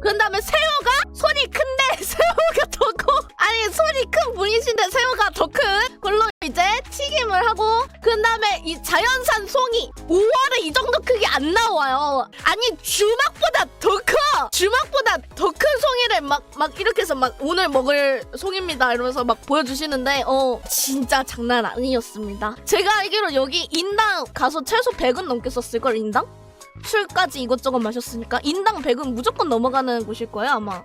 그런 다음에 새우가 손이 큰데 새우가 더 커. 아니 손이 큰 분이신데 새우가 더 큰 걸로 이제 튀김을 하고 그런 다음에 이 자연산 송이 5월에 이 정도 크기 안 나와요. 아니 주먹보다 더 커. 주먹보다 더 큰 송이를 막 막 이렇게 해서 막 오늘 먹을 송입니다 이러면서 막 보여주시는데 어 진짜 장난 아니었습니다. 제가 알기로 여기 인당 가서 최소 100은 넘게 썼을 걸 인당? 술까지 이것저것 마셨으니까 인당 100은 무조건 넘어가는 곳일 거예요 아마.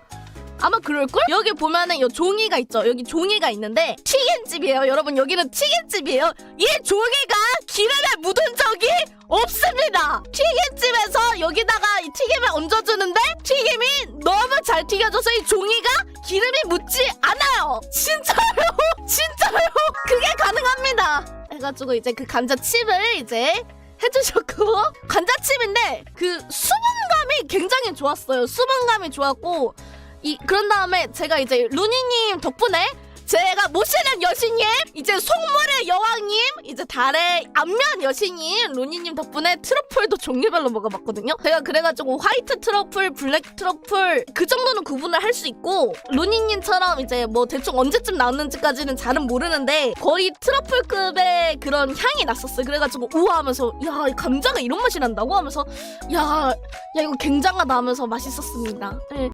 아마 그럴걸? 여기 보면은 요 종이가 있죠. 여기 종이가 있는데 튀김집이에요. 여러분 여기는 튀김집이에요. 이 종이가 기름에 묻은 적이 없습니다. 튀김집에서 여기다가 이 튀김을 얹어주는데 튀김이 너무 잘 튀겨져서 이 종이가 기름이 묻지 않아요. 진짜요? 진짜요? 그게 가능합니다. 해가지고 이제 그 감자칩을 이제 해주셨고 감자칩인데 그 수분감이 굉장히 좋았어요. 수분감이 좋았고 이 그런 다음에 제가 이제 루니님 덕분에 제가 모시는 여신님 이제 속물의 여왕님 이제 달의 안면 여신님 루니님 덕분에 트러플도 종류별로 먹어봤거든요. 제가 그래가지고 화이트 트러플 블랙 트러플 그 정도는 구분을 할 수 있고 루니님처럼 이제 뭐 대충 언제쯤 나왔는지까지는 잘은 모르는데 거의 트러플급의 그런 향이 났었어요. 그래가지고 우와 하면서 야이 감자가 이런 맛이 난다고? 하면서 야, 야 이거 굉장하다. 하면서 맛있었습니다. 네.